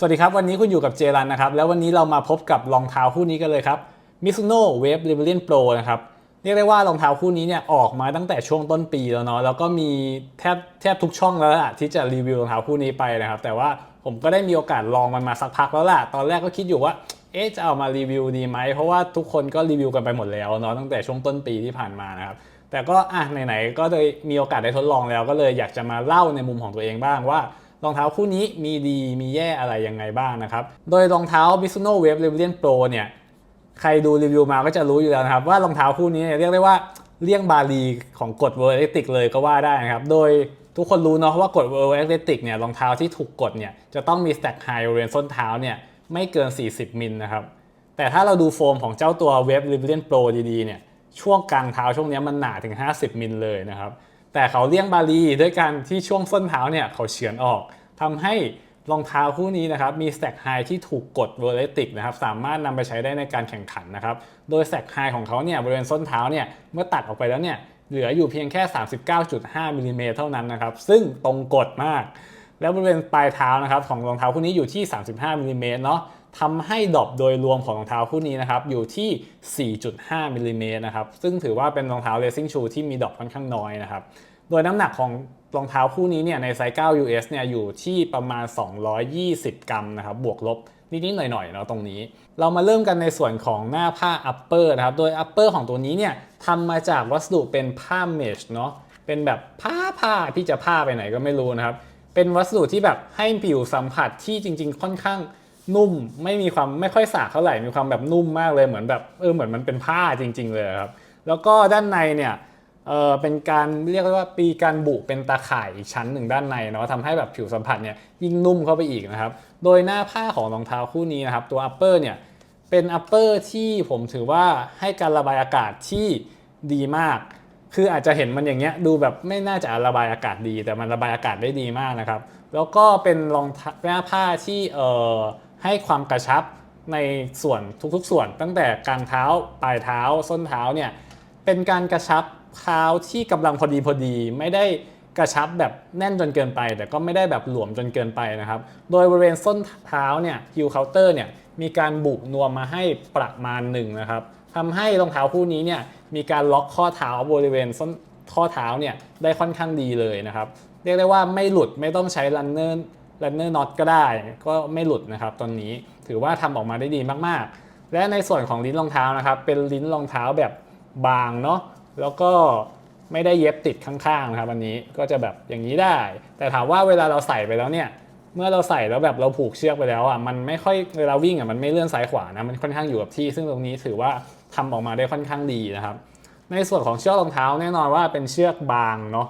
สวัสดีครับ วันนี้คุณอยู่กับเจรันนะครับ แล้ววันนี้เรามาพบกับรองเท้าคู่นี้กันเลยครับ Mizuno Wave Rebellion Pro นะครับเรียกได้ว่ารองเท้าคู่นี้เนี่ยออกมาตั้งแต่ช่วงต้นปีแล้วเนาะแล้วก็มีแทบแทบทุกช่องแล้วล่ะที่จะรีวิวรองเท้าคู่นี้ไปนะครับ แต่ว่าผมก็ได้มีโอกาสลองมันมาสักพักแล้วล่ะตอนแรกก็คิดอยู่ว่าเอ๊ะจะเอามารีวิวดีไหมเพราะว่าทุกคนก็รีวิวกันไปหมดแล้วเนาะตั้งแต่ช่วงต้นปีที่ผ่านมานะครับแต่ก็อะไหนๆก็เลยมีโอกาสได้ทดลองแล้ว ก็เลยอยากจะมาเล่าในมุมของตัวเองบ้างว่า รองเท้าคู่นี้มีดีมีแย่อะไรยังไงบ้างนะครับ โดยรองเท้า Mizuno Wave Rebellion Pro เนี่ยใครดูรีวิวมาก็จะรู้อยู่แล้วนะครับ ว่ารองเท้าคู่นี้เรียกได้ว่าเลี่ยงบาลีของกฎ World Athletic เลยก็ว่าได้นะครับ โดยทุกคนรู้เนาะว่ากฎ World Athletic เนี่ยรองเท้าที่ถูกกฎเนี่ยจะต้องมี stack high บริเวณส้นเท้าเนี่ยไม่เกิน 40 มิลนะครับ แต่ถ้าเราดูโฟมของเจ้าตัว Wave Rebellion Pro ดีๆเนี่ยช่วงกลางเท้าช่วงนี้มันหนาถึง 50 มิลเลยนะครับ แต่เขาเลี่ยงบาลีด้วยการที่ช่วงส้นเท้าเนี่ยเขาเฉือนออกทำให้รองเท้าคู่นี้นะครับมี stack high ที่ถูกกด Verletic นะครับสามารถนำไปใช้ได้ในการแข่งขันนะครับโดย stack high ของเขาเนี่ยบริเวณส้นเท้าเนี่ยเมื่อตัดออกไปแล้วเนี่ยเหลืออยู่เพียงแค่ 39.5มิลลิเมตรเท่านั้นนะครับซึ่งตรงกดมาก แล้วบริเวณปลายเท้านะครับของรองเท้าคู่นี้อยู่ที่ 35มิลลิเมตรเนาะ ทำให้ดรอปโดยรวมของรองเท้าคู่นี้นะครับอยู่ที่ 4.5มิลลิเมตรนะครับซึ่งถือว่าเป็นรองเท้า racing shoe ที่มีดรอปค่อนข้างน้อยนะครับโดยน้ำหนักของรองเท้าคู่นี้เนี่ยในไซส์ 9 US เนี่ยอยู่ที่ประมาณ 220 กรัมนะครับบวกลบนิดๆหน่อยๆเนาะตรงนี้ เรามาเริ่มกันในส่วนของหน้าผ้า upper นะครับโดย upper ของตัวนี้เนี่ยทำมาจากวัสดุเป็นผ้าเมชเนาะเป็นแบบผ้าผ้าที่จะผ้าไปไหนก็ไม่รู้นะครับเป็นวัสดุที่แบบให้ผิวสัมผัสที่จริง ๆ ค่อนข้าง นุ่มไม่มีความไม่ค่อยสากเท่าไหร่มีความแบบนุ่มมากเลยเหมือนแบบเออเหมือนมันเป็นผ้าจริง ๆ เลยครับแล้วก็ด้านในเนี่ยเออเป็นการเรียกว่าปีการบุเป็นตาข่ายอีกชั้นหนึ่งด้านในเนาะทำให้แบบผิวสัมผัสเนี่ยยิ่งนุ่มเข้าไปอีกนะครับโดยหน้าผ้าของรองเท้าคู่นี้นะครับตัว upper เนี่ยเป็น upper ที่ผมถือว่าให้การระบายอากาศที่ดีมาก คืออาจจะเห็นมันอย่างเงี้ยดูแบบไม่น่าจะระบายอากาศดี แต่มันระบายอากาศได้ดีมากนะครับแล้วก็เป็นรองเท้าหน้าผ้าที่เออ ให้ความกระชับในส่วนทุกๆส่วน ตั้งแต่กลางเท้าปลายเท้าส้นเท้าเนี่ยเป็นการกระชับเท้าที่กำลังพอดีพอดี ไม่ได้กระชับแบบแน่นจนเกินไป แต่ก็ไม่ได้แบบหลวมจนเกินไปนะครับ โดยบริเวณส้นเท้าเนี่ยฮิลเคาน์เตอร์เนี่ยมีการบุนวมมาให้ประมาณหนึ่งนะครับทำให้รองเท้าคู่นี้เนี่ยมีการล็อกข้อเท้าบริเวณส้นข้อเท้าเนี่ยได้ค่อนข้างดีเลยนะครับ เรียกได้ว่าไม่หลุดไม่ต้องใช้รันเนอร์ รันเนอร์น็อตก็ได้ ก็ไม่หลุดนะครับตอนนี้ถือว่าทำออกมาได้ดีมากๆ และในส่วนของลิ้นรองเท้านะครับ เป็นลิ้นรองเท้าแบบบางเนาะแล้วก็ไม่ได้เย็บติดข้างๆนะครับอันนี้ก็จะแบบอย่างนี้ได้ แต่ถามว่าเวลาเราใส่ไปแล้วเนี่ยเมื่อเราใส่แล้วแบบเราผูกเชือกไปแล้วอะมันไม่ค่อยเวลาวิ่งอะมันไม่เลื่อนซ้ายขวานะมันค่อนข้างอยู่กับที่ ซึ่งตรงนี้ถือว่าทำออกมาได้ค่อนข้างดีนะครับ ในส่วนของเชือกรองเท้าแน่นอนว่าเป็นเชือกบางเนาะ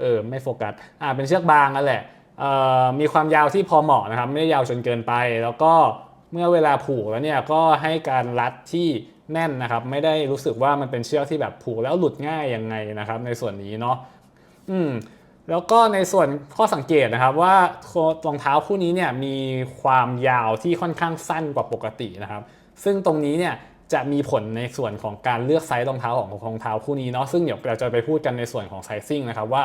เออไม่โฟกัสอ่าเป็นเชือกบางนั่นแหละ มีความยาวที่พอเหมาะนะครับ ไม่ได้ยาวจนเกินไป แล้วก็เมื่อเวลาผูกแล้วเนี่ยก็ให้การรัดที่แน่นนะครับ ไม่ได้รู้สึกว่ามันเป็นเชือกที่แบบผูกแล้วหลุดง่ายยังไงนะครับ ในส่วนนี้เนาะอืมแล้วก็ในส่วนข้อสังเกตนะครับว่ารองเท้าคู่นี้เนี่ยมีความยาวที่ค่อนข้างสั้นกว่าปกตินะครับ ซึ่งตรงนี้เนี่ยจะมีผลในส่วนของการเลือกไซส์รองเท้าของรองเท้าคู่นี้เนาะซึ่งเดี๋ยวเราจะไปพูดกันในส่วนของไซซิ่งนะครับว่า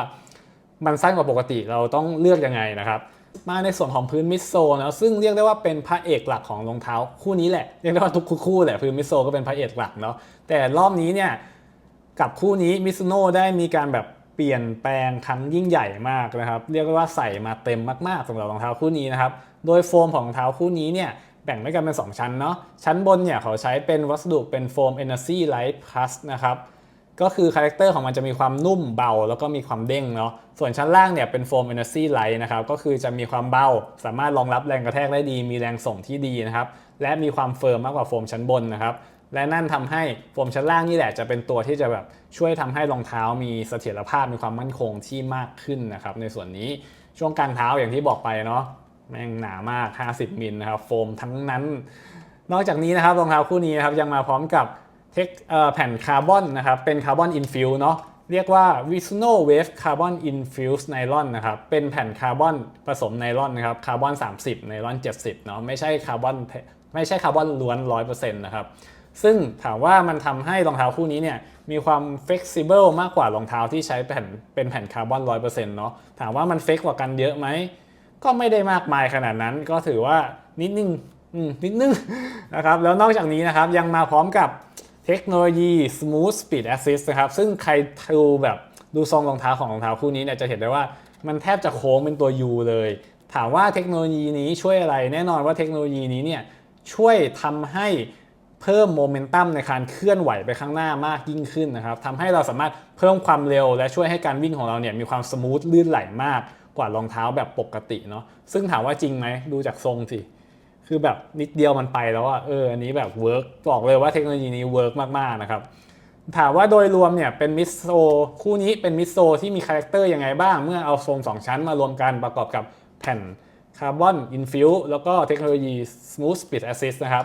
มันสั้นกว่าปกติเราต้องเลือกยังไงนะครับ มาในส่วนของพื้นมิดโซนะซึ่งเรียกได้ว่าเป็นพระเอกหลักของรองเท้าคู่นี้แหละเรียกได้ว่าทุกคู่แหละพื้นมิดโซก็เป็นพระเอกหลักเนาะแต่รอบนี้เนี่ยกับคู่นี้มิซูโน่ได้มีการแบบเปลี่ยนแปลงครั้งยิ่งใหญ่มากนะครับ เรียกได้ว่าใส่มาเต็มมากๆสำหรับรองเท้าคู่นี้นะครับ โดยโฟมของรองเท้าคู่นี้เนี่ยแบ่งด้วยกันเป็น 2 ชั้นเนาะชั้นบนเนี่ยเขาใช้เป็นวัสดุเป็นโฟม Energy Light Plus นะครับ ก็คือคาแรคเตอร์ของมันจะมีความนุ่มเบา แล้วก็มีความเด้งเนาะส่วนชั้นล่างเนี่ยเป็นโฟม Energy Light นะครับก็คือจะมีความเบา สามารถรองรับแรงกระแทกได้ดี มีแรงส่งที่ดีนะครับและมีความเฟิร์มมากกว่าโฟมชั้นบนนะครับและนั่นทำให้โฟมชั้นล่างนี่แหละจะเป็นตัวที่จะแบบช่วยทำให้รองเท้ามีเสถียรภาพมีความมั่นคงที่มากขึ้นนะครับในส่วนนี้ช่วงกลางเท้าอย่างที่บอกไปเนาะแม่งหนามาก 50มิลนะครับโฟมทั้งนั้น นอกจากนี้นะครับรองเท้าคู่นี้นะครับยังมาพร้อมกับ เทคแผ่นคาร์บอนนะครับเป็นคาร์บอนอินฟิวเนาะเรียกว่า Visuno Wave Carbon Infused Nylon นะครับเป็นแผ่นคาร์บอนผสมไนลอนนะครับคาร์บอน 30 ไนลอน 70เนาะไม่ใช่คาร์บอนไม่ใช่คาร์บอนล้วน 100%นะครับซึ่งถามว่ามันทำให้รองเท้าคู่นี้เนี่ยมีความ flexible มากกว่ารองเท้าที่ใช้แผ่นเป็นแผ่นคาร์บอน 100%เนาะถามว่ามันเฟกกว่ากันเยอะไหมก็ไม่ได้มากมายขนาดนั้นก็ถือว่านิดนึงนิดนึงนะครับแล้วนอกจากนี้นะครับยังมาพร้อมกับ เทคโนโลยี Smooth Speed Assist นะครับ ซึ่งใครดูแบบดูทรงรองเท้าของรองเท้าคู่นี้เนี่ยจะเห็นได้ว่ามันแทบจะโค้งเป็นตัว U เลย ถามว่าเทคโนโลยีนี้ช่วยอะไร แน่นอนว่าเทคโนโลยีนี้เนี่ยช่วยทำให้เพิ่มโมเมนตัมในการเคลื่อนไหวไปข้างหน้ามากยิ่งขึ้นนะครับทำให้เราสามารถเพิ่มความเร็ว และช่วยให้การวิ่งของเราเนี่ยมีความสมูทลื่นไหลมากกว่ารองเท้าแบบปกติเนาะซึ่งถามว่าจริงไหมดูจากทรงสิ คือแบบนิดเดียวมันไปแล้วอะเอออันนี้แบบเวิร์กบอกเลยว่าเทคโนโลยีนี้เวิร์กมากๆนะครับถามว่าโดยรวมเนี่ยเป็นมิสโซคู่นี้เป็นมิสโซที่มีคาแรคเตอร์ยังไงบ้าง เมื่อเอาโฟม2ชั้นมารวมกันประกอบกับแผ่นคาร์บอนอินฟิวแล้วก็เทคโนโลยี Smooth Speed Assist นะครับ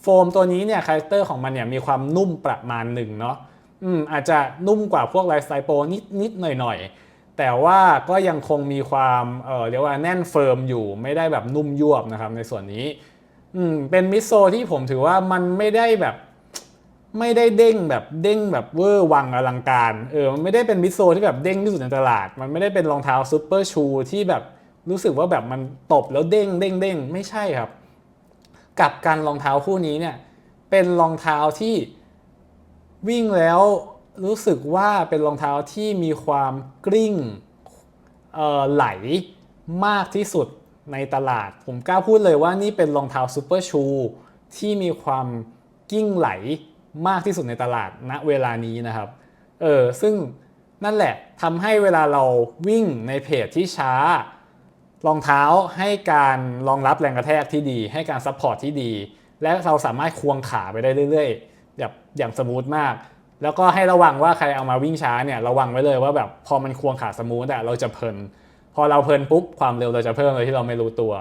โฟมตัวนี้เนี่ยคาแรคเตอร์ของมันเนี่ยมีความนุ่มประมาณหนึ่งเนาะอืมอาจจะนุ่มกว่าพวกไลฟ์สไตล์โปรนิดนิดหน่อยหน่อยๆ แต่ว่าก็ยังคงมีความเเรียกว่าแน่นเฟิร์มอยู่ไม่ได้แบบนุ่มยวบนะครับในส่วนนี้อืมเป็นมิโซที่ผมถือว่ามันไม่ได้แบบไม่ได้เด้งแบบเด้งแบบเวอร์วังอลังการเออมันไม่ได้เป็นมิโซที่แบบเด้งที่สุดในตลาด มันไม่ได้เป็นรองเท้าซูเปอร์ชูที่แบบรู้สึกว่าแบบมันตบแล้วเด้งเด้งเด้งไม่ใช่ครับ กับการรองเท้าคู่นี้เนี่ยเป็นรองเท้าที่วิ่งแล้ว รู้สึกว่าเป็นรองเท้าที่มีความกริ้งไหลมากที่สุดในตลาด ผมกล้าพูดเลยว่านี่เป็นรองเท้าซูเปอร์ชูที่มีความกิ้งไหลมากที่สุดในตลาดณเวลานี้นะครับ เออซึ่งนั่นแหละทำให้เวลาเราวิ่งในเพจที่ช้ารองเท้าให้การรองรับแรงกระแทกที่ดี ให้การซัพพอร์ตที่ดี และเราสามารถควงขาไปได้เรื่อยๆแบบอย่างสมูทมาก แล้วก็ให้ระวังว่าใครเอามาวิ่งช้าเนี่ยระวังไว้เลยว่าแบบพอมันควงขาสมูทอะเราจะเพลิน พอเราเพลินปุ๊บความเร็วเราจะเพิ่มโดยที่เราไม่รู้ตัว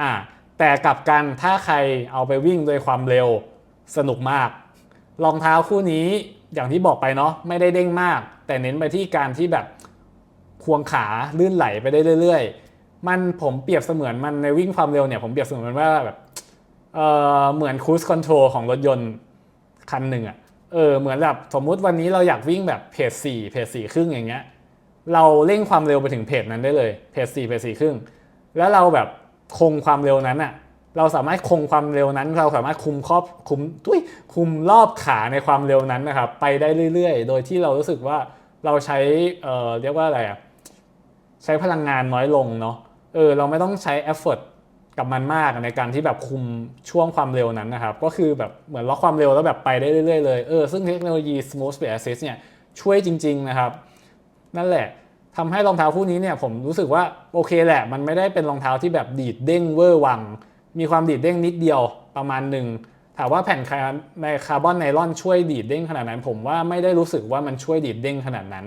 อ่าแต่กลับกันถ้าใครเอาไปวิ่งด้วยความเร็วสนุกมาก รองเท้าคู่นี้อย่างที่บอกไปเนาะไม่ได้เด้งมาก แต่เน้นไปที่การที่แบบควงขาลื่นไหลไปได้เรื่อย ๆ มันผมเปรียบเสมือนมันในวิ่งความเร็วเนี่ยผมเปรียบเสมือนมันว่าแบบเออเหมือนคูสคอนโทรลของรถยนต์คันหนึ่งอะ เออเหมือนแบบสมมุติวันนี้เราอยากวิ่งแบบเพจสี่เพจสี่ครึ่งอย่างเงี้ยเราเร่งความเร็วไปถึงเพจนั้นได้เลยเพจสี่เพจสี่ครึ่งแล้วเราแบบคงความเร็วนั้นอะเราสามารถคงความเร็วนั้น เราสามารถคุมครอบคุมตุ้ยคุมรอบขาในความเร็วนั้นนะครับไปได้เรื่อยๆ โดยที่เรารู้สึกว่าเราใช้เอ่อเรียกว่าอะไรอะใช้พลังงานน้อยลงเนาะเออเราไม่ต้องใช้เอฟเฟ t กับมันมากในการที่แบบคุมช่วงความเร็วนั้นนะครับ ก็คือแบบเหมือนล็อกความเร็วแล้วแบบไปได้เรื่อยๆเลยเออซึ่งเทคโนโลยี Smooth Speed Assist เนี่ยช่วยจริง ๆ นะครับ นั่นแหละทำให้รองเท้าคู่นี้เนี่ยผมรู้สึกว่าโอเคแหละ มันไม่ได้เป็นรองเท้าที่แบบดีดเด้งเวอร์วัง มีความดีดเด้งนิดเดียวประมาณหนึ่งถามว่าแผ่นคาในคาร์บอนไนลอนช่วยดีดเด้งขนาดนั้น ผมว่าไม่ได้รู้สึกว่ามันช่วยดีดเด้งขนาดนั้น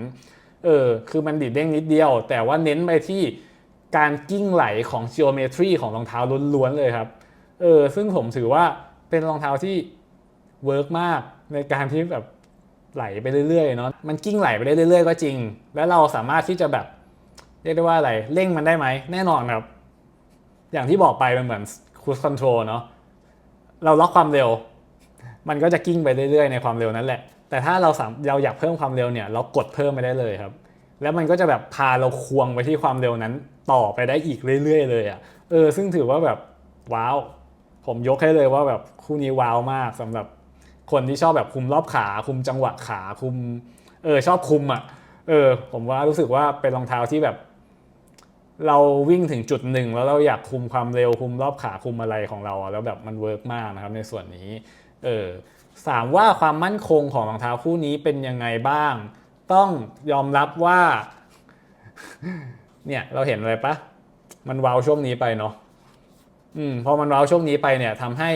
เออคือมันดีดเด้งนิดเดียว แต่ว่าเน้นไปที่ การกิ้งไหลของ geometry ของรองเท้าล้วนๆเลยครับ เออซึ่งผมถือว่าเป็นรองเท้าที่เวิร์กมากในการที่แบบไหลไปเรื่อยๆเนาะ มันกิ้งไหลไปได้เรื่อยๆ ก็จริง แล้วเราสามารถที่จะแบบเรียกได้ว่าอะไร เร่งมันได้ไหม แน่นอนครับ อย่างที่บอกไปมันเหมือนคูสคอนโทรลเนาะ เราล็อกความเร็ว มันก็จะกิ้งไปเรื่อยๆ ในความเร็วนั้นแหละ แต่ถ้าเราเราอยากเพิ่มความเร็วเนี่ย เรากดเพิ่มไปได้เลยครับ แล้วมันก็จะแบบพาเราควงไปที่ความเร็วนั้น ต่อไปได้อีกเรื่อย ๆ เลยอะ่ะเออซึ่งถือว่าแบบว้าว ผมยกให้เลยว่าแบบคู่นี้ว้าวมากสำหรับคนที่ชอบแบบคุมรอบขาคุมจังหวะขาคุมเออชอบคุมอะเออผมว่ารู้สึกว่าเป็นรองเท้าที่แบบ เราวิ่งถึงจุดหนึ่งแล้วเราอยากคุมความเร็วคุมรอบขาคุมอะไรของเราอะแล้วแบบมันเวิร์กมากนะครับในส่วนนี้เออถามว่าความมั่นคงของรองเท้าคู่นี้เป็นยังไงบ้าง ต้องยอมรับว่า เนี่ยเราเห็นอะไรปะมันวาวช่วงนี้ไปเนาะอืมพอมันวาวช่วงนี้ไปเนี่ยทำให้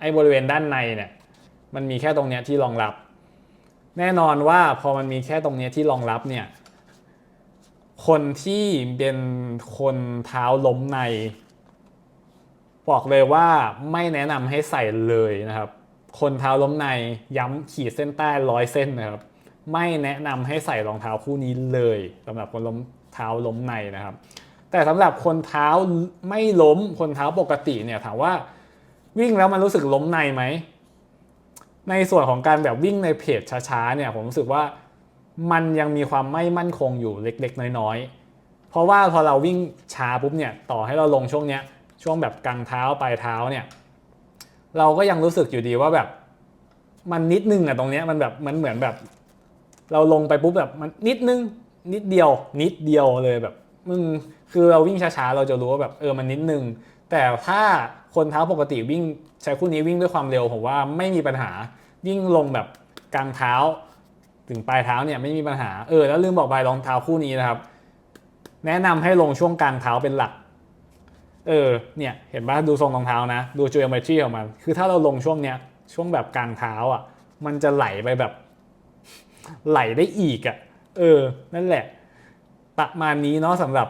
ไอ้บริเวณด้านในเนี่ย มันมีแค่ตรงเนี้ยที่รองรับ แน่นอนว่าพอมันมีแค่ตรงเนี้ยที่รองรับเนี่ย คนที่เป็นคนเท้าล้มใน บอกเลยว่าไม่แนะนำให้ใส่เลยนะครับ คนเท้าล้มในย้ำขีดเส้นใต้ร้อยเส้นนะครับ ไม่แนะนำให้ใส่รองเท้าคู่นี้เลยสำหรับคนล้ม เท้าล้มในนะครับ แต่สำหรับคนเท้าไม่ล้มคนเท้าปกติเนี่ยถามว่าวิ่งแล้วมันรู้สึกล้มในไหม ในส่วนของการแบบวิ่งในเพจช้าๆเนี่ยผมรู้สึกว่ามันยังมีความไม่มั่นคงอยู่เล็กๆ น้อยๆ เพราะว่าพอเราวิ่งช้าปุ๊บเนี่ยต่อให้เราลงช่วงเนี้ยช่วงแบบกลางเท้าปลายเท้าเนี่ยเราก็ยังรู้สึกอยู่ดีว่าแบบมันนิดนึงอะตรงเนี้ยมันแบบมันเหมือนแบบ เราลงไปปุ๊บแบบมันนิดนึง นิดเดียว นิดเดียวเลยแบบมึงคือเราวิ่งช้าๆ เราจะรู้ว่าแบบเออมันนิดนึง แต่ถ้าคนเท้าปกติวิ่งใช้คู่นี้วิ่งด้วยความเร็วผมว่าไม่มีปัญหาวิ่งลงแบบกลางเท้า ถึงปลายเท้าเนี่ยไม่มีปัญหาเออแล้วลืมบอกไปรองเท้าคู่นี้นะครับ แนะนำให้ลงช่วงกลางเท้าเป็นหลักเออเนี่ยเห็นป่ะดูทรงรองเท้านะ ดู geometry ของมันคือถ้าเราลงช่วงเนี้ยช่วงแบบกลางเท้าอะ มันจะไหลไปแบบ ไหลได้อีกอะ เออ นั่นแหละ ประมาณนี้เนาะสำหรับ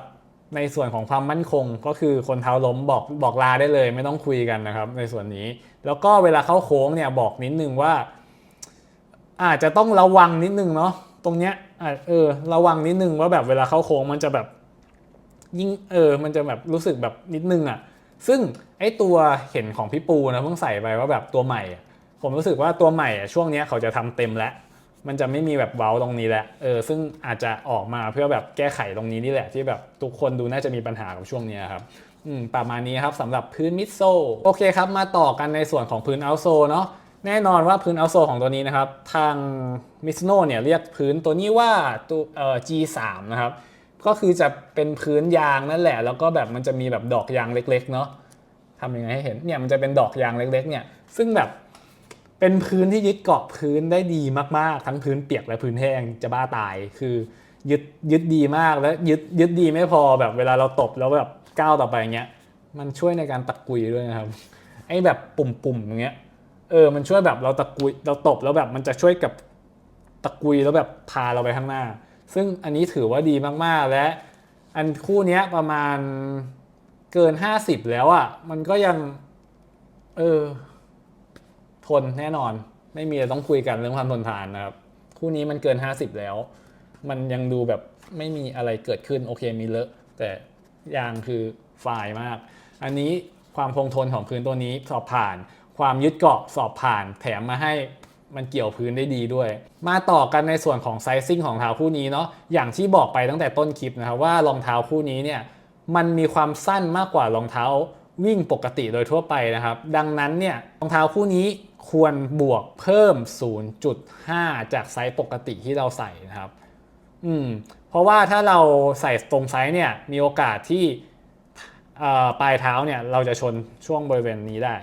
ในส่วนของความมั่นคงก็คือคนเท้าล้มบอกบอกลาได้เลย ไม่ต้องคุยกันนะครับ ในส่วนนี้ แล้วก็เวลาเข้าโค้งเนี่ยบอกนิดนึงว่า อาจจะต้องระวังนิดนึงเนาะตรงเนี้ยเออ ระวังนิดนึงว่าแบบเวลาเข้าโค้งมันจะแบบ ยิ่งเออ มันจะแบบรู้สึกแบบนิดนึงอะ ซึ่งไอตัวเห็นของพี่ปูนะเพิ่งใส่ไปว่าแบบตัวใหม่ ผมรู้สึกว่าตัวใหม่ช่วงเนี้ยเขาจะทำเต็มแล้ว มันจะไม่มีแบบเว้าตรงนี้แหละ เออ ซึ่งอาจจะออกมาเพื่อแบบแก้ไขตรงนี้นี่แหละ ที่แบบทุกคนดูน่าจะมีปัญหากับช่วงนี้ครับ อืม ประมาณนี้ครับสำหรับพื้นมิดโซลโอเคครับ มาต่อกันในส่วนของพื้นเอาโซเนาะ แน่นอนว่าพื้นเอาโซของตัวนี้นะครับ ทางมิสโนเนี่ยเรียกพื้นตัวนี้ว่าตัวเอ่อ G3 นะครับ ก็คือจะเป็นพื้นยางนั่นแหละ แล้วก็แบบมันจะมีแบบดอกยางเล็ก ๆ เนาะทำยังไงให้เห็น เนี่ยมันจะเป็นดอกยางเล็ก ๆ เนี่ย ซึ่งแบบ เป็นพื้นที่ยึดเกาะพื้นได้ดีมากๆ ทั้งพื้นเปียกและพื้นแห้งจะบ้าตายคือยึดยึดดีมากแล้วยึดยึดดีไม่พอแบบเวลาเราตบแล้วแบบก้าวต่อไปเงี้ยมันช่วยในการตะกุยด้วยนะครับไอ้แบบปุ่มๆอย่างเงี้ยเออมันช่วยแบบเราตะกุยเราตบแล้วแบบมันจะช่วยกับตะกุยแล้วแบบพาเราไปข้างหน้า ซึ่งอันนี้ถือว่าดีมากๆและ อันคู่นี้ประมาณเกิน 50 แล้วอะ่ะมันก็ยัง เออ ทนแน่นอน ไม่มีอะไรต้องคุยกันเรื่องความทนทานนะครับ คู่นี้มันเกิน 50 แล้ว มันยังดูแบบไม่มีอะไรเกิดขึ้นโอเคมีเลอะ แต่ยางคือฝ่ายมาก อันนี้ความคงทนของพื้นตัวนี้สอบผ่าน ความยึดเกาะสอบผ่าน แถมมาให้มันเกี่ยวพื้นได้ดีด้วย มาต่อกันในส่วนของไซซิ่งของรองเท้าคู่นี้เนาะอย่างที่บอกไปตั้งแต่ต้นคลิปนะครับว่ารองเท้าคู่นี้เนี่ยมันมีความสั้นมากกว่ารองเท้าวิ่งปกติโดยทั่วไปนะครับ ดังนั้นเนี่ยรองเท้าคู่นี้ ควรบวกเพิ่ม 0.5 จากไซส์ปกติที่เราใส่นะครับ อืม เพราะว่าถ้าเราใส่ตรงไซส์เนี่ย มีโอกาสที่ปลายเท้าเนี่ย เราจะชนช่วงบริเวณนี้ได้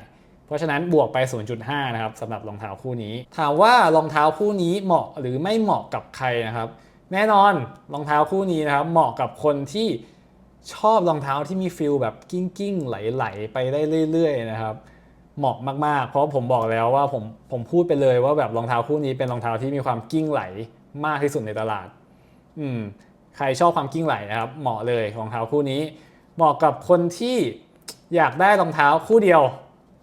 เพราะฉะนั้นบวกไป 0.5 นะครับสำหรับรองเท้าคู่นี้ ถามว่ารองเท้าคู่นี้เหมาะหรือไม่เหมาะกับใครนะครับ แน่นอนรองเท้าคู่นี้นะครับ เหมาะกับคนที่ชอบรองเท้าที่มีฟิลแบบกิ้งกิ้งๆไหลๆ ไปได้เรื่อย ๆ นะครับ เหมาะมากๆ เพราะผมบอกแล้วว่าผมผมพูดไปเลยว่าแบบรองเท้าคู่นี้เป็นรองเท้าที่มีความกิ้งไหลมากที่สุดในตลาด อืม ใครชอบความกิ้งไหลนะครับ เหมาะเลยรองเท้าคู่นี้ เหมาะกับคนที่อยากได้รองเท้าคู่เดียว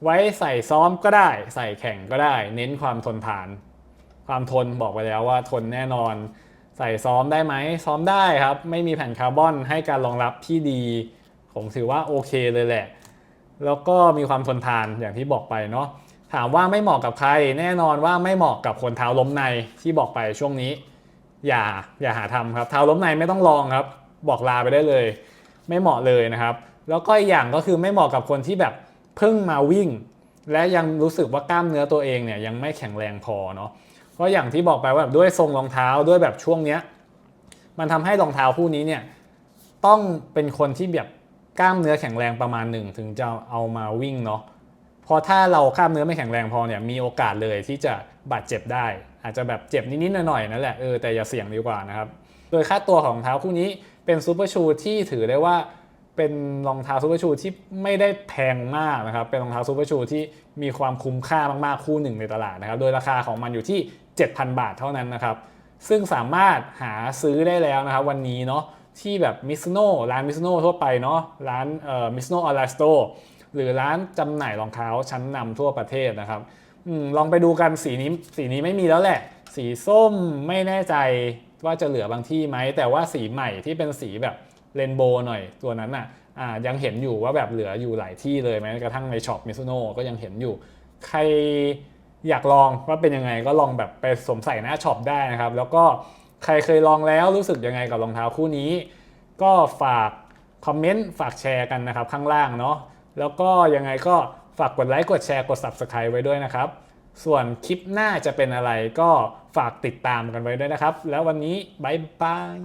ไว้ใส่ซ้อมก็ได้ ใส่แข่งก็ได้ เน้นความทนทาน ความทนบอกไปแล้วว่าทนแน่นอน ใส่ซ้อมได้ไหมซ้อมได้ครับ ไม่มีแผ่นคาร์บอนให้การรองรับที่ดี ผมถือว่าโอเคเลยแหละ แล้วก็มีความทนทานอย่างที่บอกไปเนาะถามว่าไม่เหมาะกับใคร แน่นอนว่าไม่เหมาะกับคนเท้าล้มในที่บอกไปช่วงนี้ อย่าอย่าหาทำครับเท้าล้มในไม่ต้องลองครับ บอกลาไปได้เลย ไม่เหมาะเลยนะครับ แล้วก็อีกอย่างก็คือไม่เหมาะกับคนที่แบบเพิ่งมาวิ่ง และยังรู้สึกว่ากล้ามเนื้อตัวเองเนี่ยยังไม่แข็งแรงพอเนาะเพราะอย่างที่บอกไปว่าแบบด้วยทรงรองเท้าด้วยแบบช่วงเนี้ยมันทำให้รองเท้าคู่นี้เนี่ยต้องเป็นคนที่แบบ กล้ามเนื้อแข็งแรงประมาณหนึ่งถึงจะเอามาวิ่งเนาะเพราะถ้าเรากล้ามเนื้อไม่แข็งแรงพอเนี่ยมีโอกาสเลยที่จะบาดเจ็บได้ อาจจะแบบเจ็บนิดๆหน่อยๆนั่นแหละเออแต่อย่าเสี่ยงดีกว่านะครับโดยค่าตัวของรองเท้าคู่นี้เป็นซูเปอร์ชูที่ถือได้ว่าเป็นรองเท้าซูเปอร์ชูที่ไม่ได้แพงมากนะครับ เป็นรองเท้าซูเปอร์ชูที่มีความคุ้มค่ามากๆคู่หนึ่งในตลาดนะครับ โดยราคาของมันอยู่ที่ 7,000 บาทเท่านั้นนะครับ ซึ่งสามารถหาซื้อได้แล้วนะครับวันนี้เนาะ ที่แบบมิสโนร้านมิสโนทั่วไปเนาะร้านเอ่อมิสโนออนไลน์สโตร์หรือร้านจำหน่ายรองเท้าชั้นนำทั่วประเทศนะครับอลองไปดูกันสีนี้สีนี้ไม่มีแล้วแหละ สีส้มไม่แน่ใจว่าจะเหลือบางที่ไหม แต่ว่าสีใหม่ที่เป็นสีแบบเรนโบว์หน่อยตัวนั้นอะอ่ายังเห็นอยู่ว่าแบบเหลืออยู่หลายที่เลยแม้กระทั่งในช็อปมิซูโน่ก็ยังเห็นอยู่ ใครอยากลองว่าเป็นยังไงก็ลองแบบไปสวมใส่หน้าช็อปได้นะครับ แล้วก็ ใครเคยลองแล้วรู้สึกยังไงกับรองเท้าคู่นี้ ก็ฝากคอมเมนต์ฝากแชร์กันนะครับข้างล่างเนาะแล้วก็ยังไงก็ฝากกดไลค์กดแชร์กด Subscribe ไว้ด้วยนะครับ ส่วนคลิปหน้าจะเป็นอะไรก็ฝากติดตามกันไว้ด้วยนะครับ แล้ววันนี้บายบาย